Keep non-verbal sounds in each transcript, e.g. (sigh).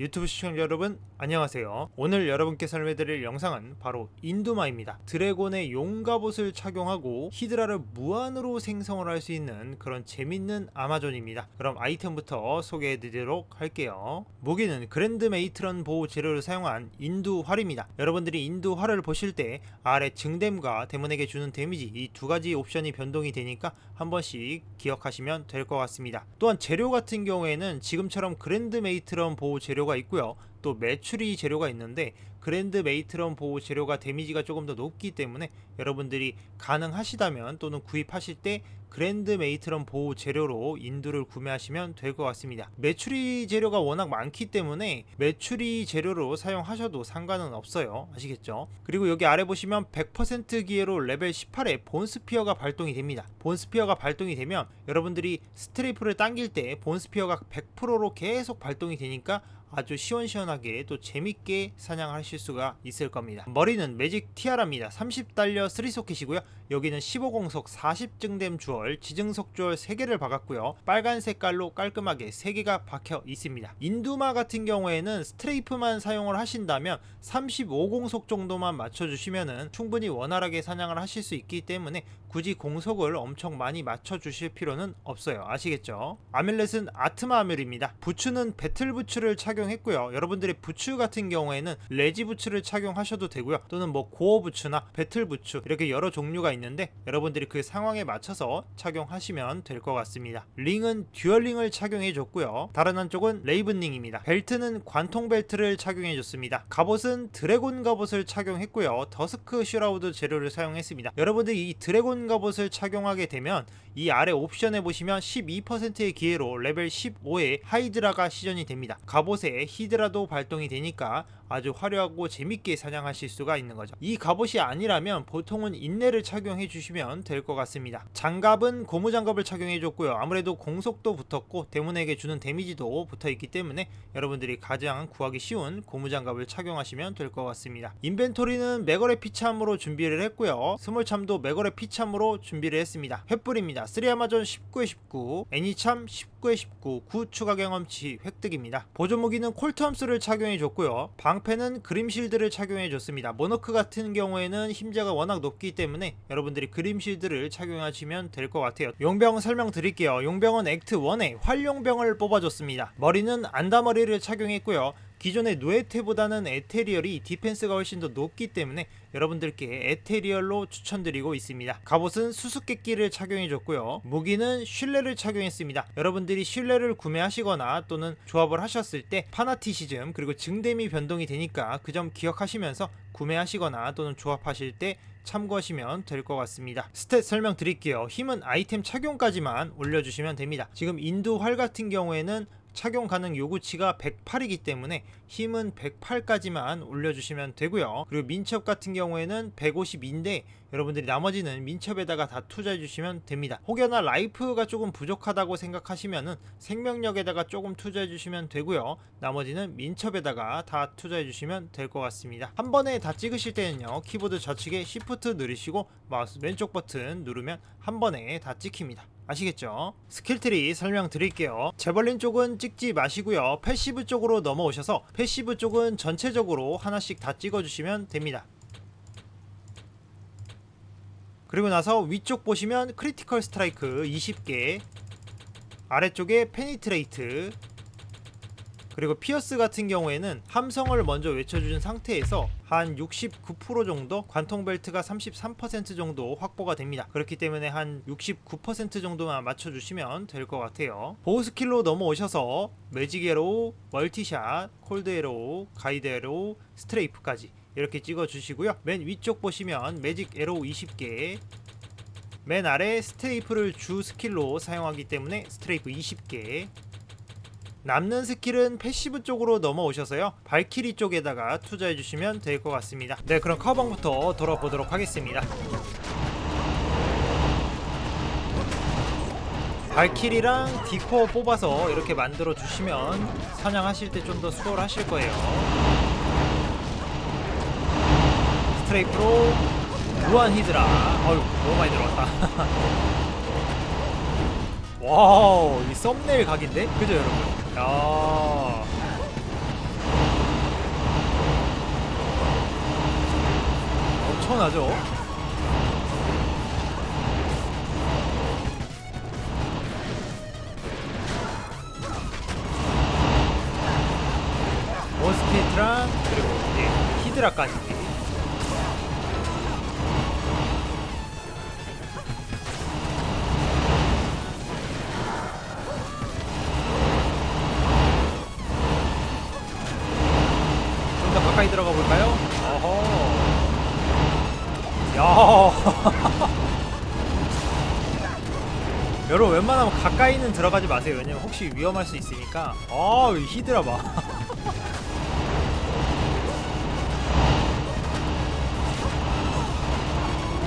유튜브 시청자 여러분 안녕하세요. 오늘 여러분께 설명드릴 영상은 바로 인두마입니다. 드래곤의 용갑옷을 착용하고 히드라를 무한으로 생성을 할 수 있는 그런 재밌는 아마존입니다. 그럼 아이템부터 소개해드리도록 할게요. 무기는 그랜드 메이트런 보호 재료를 사용한 인두활입니다. 여러분들이 인두활을 보실 때 아래 증댐과 데몬에게 주는 데미지 이 두 가지 옵션이 변동이 되니까 한 번씩 기억하시면 될 것 같습니다. 또한 재료 같은 경우에는 지금처럼 그랜드 메이트런 보호 재료가 있고요. 또 매출이 재료가 있는데 그랜드 메이트런 보호 재료가 데미지가 조금 더 높기 때문에 여러분들이 가능하시다면 또는 구입하실 때 그랜드 메이트런 보호 재료로 인두를 구매하시면 될 것 같습니다. 매출이 재료가 워낙 많기 때문에 매출이 재료로 사용하셔도 상관은 없어요. 아시겠죠? 그리고 여기 아래 보시면 100% 기회로 레벨 18에 본스피어가 발동이 됩니다. 본스피어가 발동이 되면 여러분들이 스트레이프를 당길 때 본스피어가 100%로 계속 발동이 되니까 아주 시원시원하게 또 재밌게 사냥하실 수가 있을 겁니다. 머리는 매직 티아라입니다. 30달러 3소켓이고요. 여기는 15공속 40증댐 주얼, 지증석 주얼 3개를 박았고요. 빨간 색깔로 깔끔하게 3개가 박혀 있습니다. 인두마 같은 경우에는 스트레이프만 사용을 하신다면 35공속 정도만 맞춰주시면 충분히 원활하게 사냥을 하실 수 있기 때문에 굳이 공속을 엄청 많이 맞춰주실 필요는 없어요. 아시겠죠? 아밀렛은 아트마 아밀입니다. 부츠는 배틀 부츠를 착용했고요. 여러분 들의 부츠 같은 경우에는 레지 부츠를 착용하셔도 되고요. 또는 뭐 고어 부츠나 배틀 부츠 이렇게 여러 종류가 있는데 여러분들이 그 상황에 맞춰서 착용하시면 될 것 같습니다. 링은 듀얼링을 착용해 줬고요. 다른 한쪽은 레이븐링입니다. 벨트는 관통 벨트를 착용해 줬습니다. 갑옷은 드래곤 갑옷을 착용했고요. 더스크 슈라우드 재료를 사용했습니다. 여러분들이 이 드래곤 갑옷을 착용하게 되면 이 아래 옵션에 보시면 12%의 기회로 레벨 15에 하이드라가 시전이 됩니다. 갑옷에 히드라도 발동이 되니까 아주 화려하고 재밌게 사냥하실 수가 있는 거죠. 이 갑옷이 아니라면 보통은 인내를 착용해 주시면 될 것 같습니다. 장갑은 고무 장갑을 착용해 줬고요. 아무래도 공속도 붙었고 데몬에게 주는 데미지도 붙어 있기 때문에 여러분들이 가장 구하기 쉬운 고무 장갑을 착용하시면 될 것 같습니다. 인벤토리는 맥거의 피참으로 준비를 했고요. 스몰참도 맥거의 피참으로 준비를 했습니다. 횃불입니다. 3아마존 19에 19, 애니참 19에 19, 9 추가 경험치 획득입니다. 보조 무기는 콜트함스를 착용해 줬고요. 방 패는 그림실드를 착용해 줬습니다. 모노크 같은 경우에는 힘자가 워낙 높기 때문에 여러분들이 그림실드를 착용하시면 될 것 같아요. 용병 설명 드릴게요. 용병은 액트 1에 활용병을 뽑아줬습니다. 머리는 안다머리를 착용했고요. 기존의 누에테보다는 에테리얼이 디펜스가 훨씬 더 높기 때문에 여러분들께 에테리얼로 추천드리고 있습니다. 갑옷은 수수께끼를 착용해줬고요. 무기는 슐레를 착용했습니다. 여러분들이 슐레를 구매하시거나 또는 조합을 하셨을 때 파나티시즘 그리고 증댐이 변동이 되니까 그 점 기억하시면서 구매하시거나 또는 조합하실 때 참고하시면 될 것 같습니다. 스탯 설명 드릴게요. 힘은 아이템 착용까지만 올려주시면 됩니다. 지금 인도 활 같은 경우에는 착용 가능 요구치가 108이기 때문에 힘은 108까지만 올려주시면 되고요. 그리고 민첩 같은 경우에는 152인데 여러분들이 나머지는 민첩에다가 다 투자해 주시면 됩니다. 혹여나 라이프가 조금 부족하다고 생각하시면은 생명력에다가 조금 투자해 주시면 되고요. 나머지는 민첩에다가 다 투자해 주시면 될 것 같습니다. 한 번에 다 찍으실 때는요. 키보드 좌측에 Shift 누르시고 마우스 왼쪽 버튼 누르면 한 번에 다 찍힙니다. 아시겠죠? 스킬트리 설명드릴게요. 제벌린 쪽은 찍지 마시고요. 패시브 쪽으로 넘어오셔서 패시브 쪽은 전체적으로 하나씩 다 찍어주시면 됩니다. 그리고 나서 위쪽 보시면 크리티컬 스트라이크 20개 아래쪽에 페니트레이트 그리고 피어스 같은 경우에는 함성을 먼저 외쳐주는 상태에서 한 69% 정도 관통 벨트가 33% 정도 확보가 됩니다. 그렇기 때문에 한 69% 정도만 맞춰주시면 될 것 같아요. 보호 스킬로 넘어오셔서 매직 에로우, 멀티샷, 콜드 에로우, 가이드 에로우, 스트레이프까지 이렇게 찍어주시고요. 맨 위쪽 보시면 매직 에로우 20개 맨 아래 스트레이프를 주 스킬로 사용하기 때문에 스트레이프 20개 남는 스킬은 패시브 쪽으로 넘어오셔서요. 발키리 쪽에다가 투자해 주시면 될 것 같습니다. 네 그럼 커벙부터 돌아보도록 하겠습니다. 발키리랑 디코어 뽑아서 이렇게 만들어 주시면 사냥하실 때 좀 더 수월하실 거예요. 스트레이프로 무한 히드라. 어휴 너무 많이 들어갔다. (laughs) 와우 이 썸네일 각인데? 그죠 여러분 야. 엄청나죠? 원스피트랑 그리고 이제 히드라까지 (laughs) 여러분 웬만하면 가까이는 들어가지 마세요. 왜냐면 혹시 위험할 수 있으니까. 아, 이 히드라 봐. (laughs)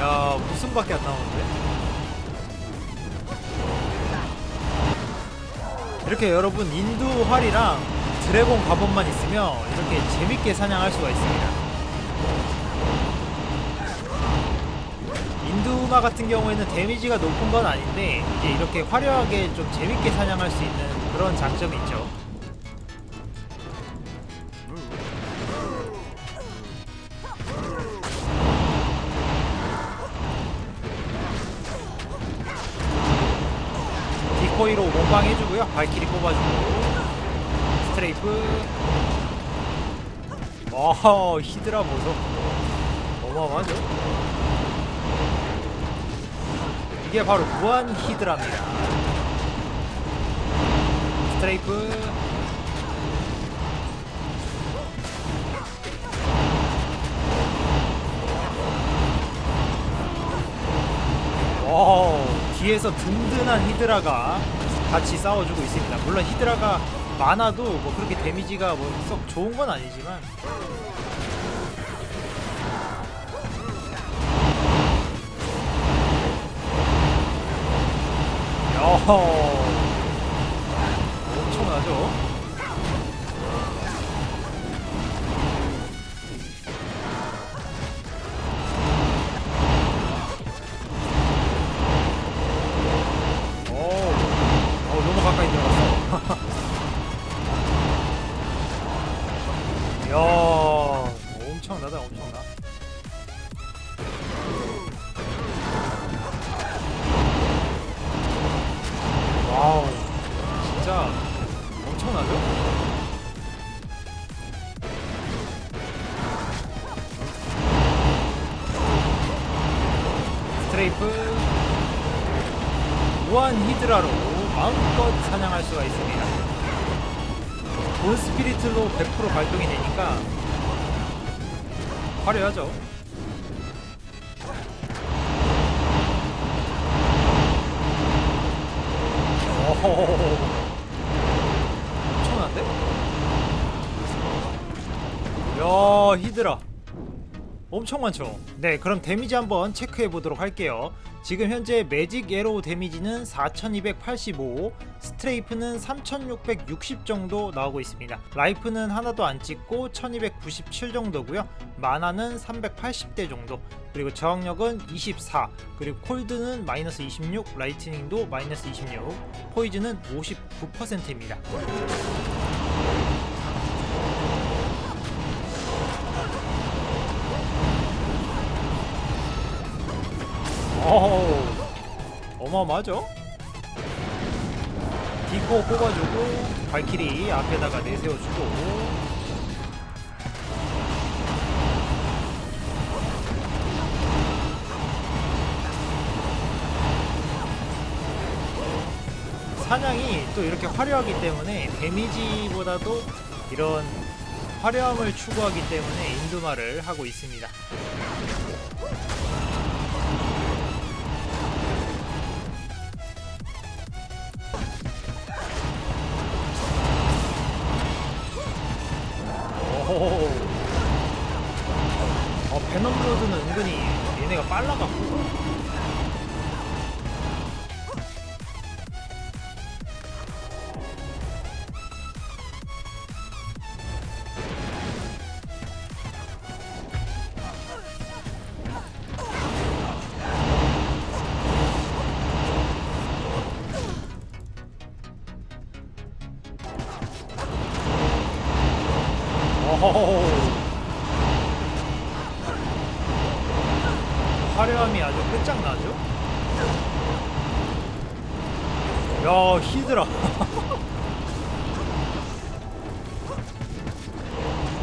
야, 무슨 밖에 안 나오는데? 이렇게 여러분 인두 활이랑 드래곤 갑옷만 있으면 이렇게 재밌게 사냥할 수가 있습니다. 인두마 같은 경우에는 데미지가 높은 건 아닌데 이제 이렇게 화려하게 좀 재밌게 사냥할 수 있는 그런 장점이 있죠. 디코이로 몸방 해주고요. 발키리 뽑아주고 스트레이프. 와 히드라 보소. 어마어마하죠. 이게 바로 무한 히드라입니다. 스트레이프. 오, 뒤에서 든든한 히드라가 같이 싸워주고 있습니다. 물론 히드라가 많아도 뭐 그렇게 데미지가 뭐 썩 좋은 건 아니지만 야 엄청나죠? 무한 히드라로 마음껏 사냥할 수가 있습니다. 본 스피리트로 100% 발동이 되니까 화려하죠. 엄청난데? 야 히드라 엄청 많죠. 네, 그럼 데미지 한번 체크해 보도록 할게요. 지금 현재 매직 에로우 데미지는 4285, 스트레이프는 3660 정도 나오고 있습니다. 라이프는 하나도 안 찍고 1297 정도고요. 마나는 380대 정도. 그리고 저항력은 24. 그리고 콜드는 마이너스 26, 라이트닝도 마이너스 26, 포이즈는 59%입니다. 어마어마하죠? 디코 뽑아주고 발키리 앞에다가 내세워주고 사냥이 또 이렇게 화려하기 때문에 데미지보다도 이런 화려함을 추구하기 때문에 인두마를 하고 있습니다. 어, 베넘로드는 은근히 얘네가 빨라갖고. 화려함이 아주 끝장나죠? 야 히드라. (laughs)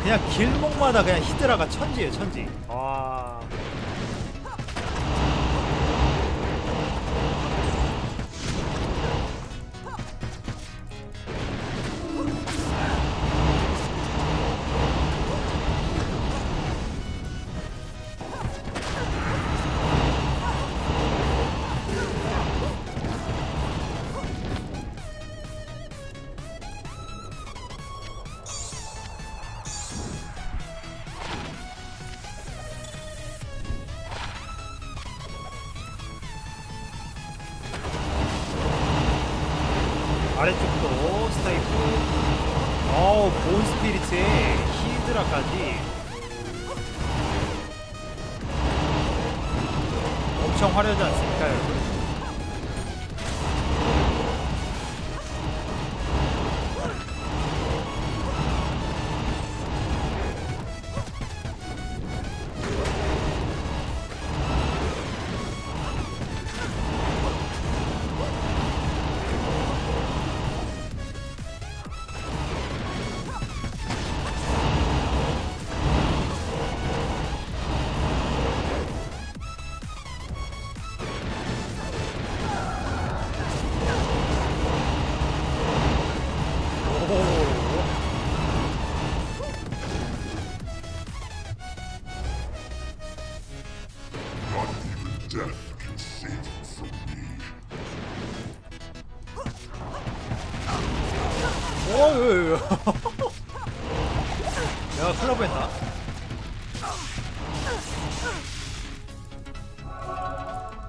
그냥 길목마다 그냥 히드라가 천지예요 천지. 와 엄청 화려하지 않습니까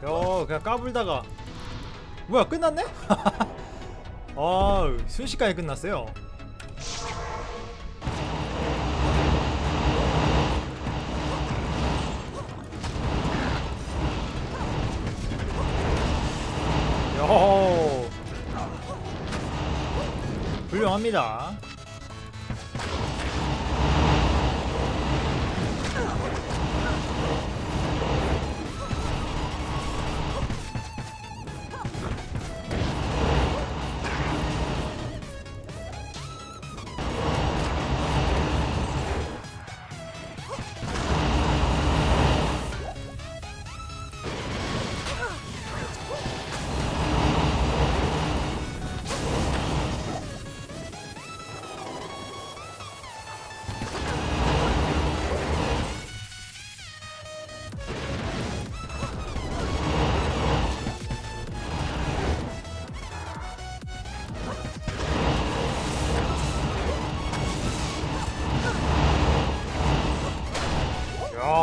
야, 그냥 까불다가 뭐야 끝났네? (laughs) 아, 순식간에 끝났어요. 야, 훌륭합니다.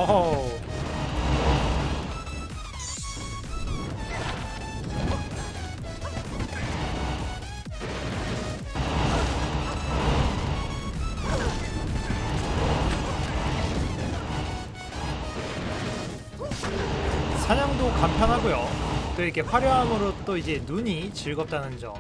야. 사냥도 간편하고요. 또 이렇게 화려함으로 또 이제 눈이 즐겁다는 점.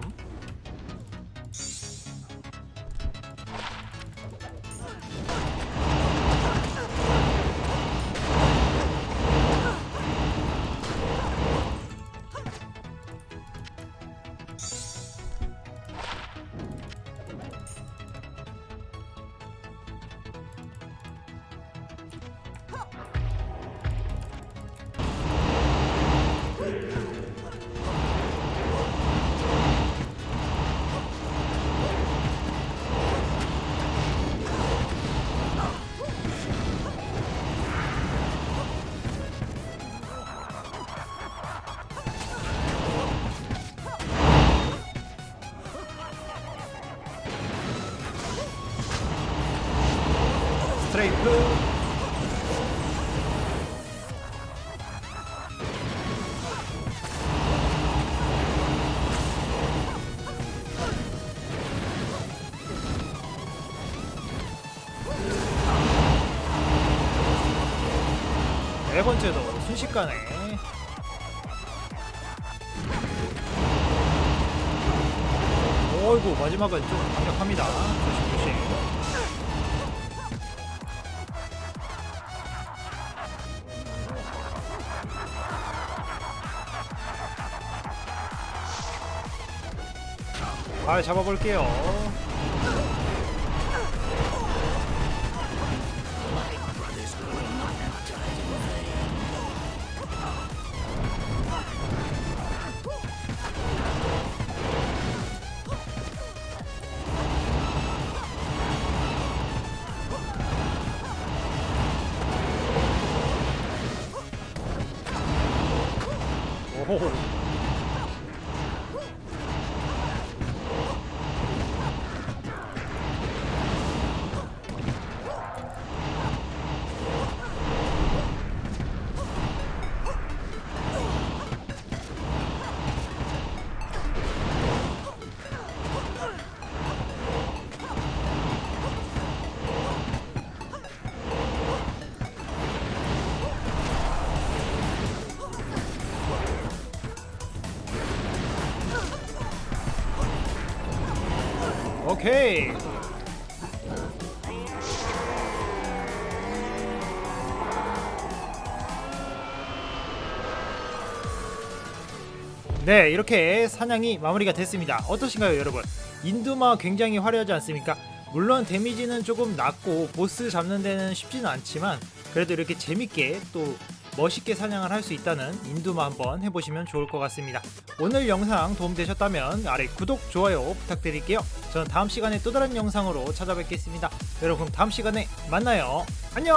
번째도 순식간에. 어이구 마지막은 좀 강력합니다. 조심조심. 잘 아, 잡아볼게요. 오호 오케이. 네 이렇게 사냥이 마무리가 됐습니다. 어떠신가요 여러분? 인두마 굉장히 화려하지 않습니까? 물론 데미지는 조금 낮고 보스 잡는 데는 쉽지는 않지만 그래도 이렇게 재밌게 또 멋있게 사냥을 할 수 있다는 인두마 한번 해보시면 좋을 것 같습니다. 오늘 영상 도움되셨다면 아래 구독 좋아요 부탁드릴게요. 저는 다음 시간에 또 다른 영상으로 찾아뵙겠습니다. 여러분 다음 시간에 만나요. 안녕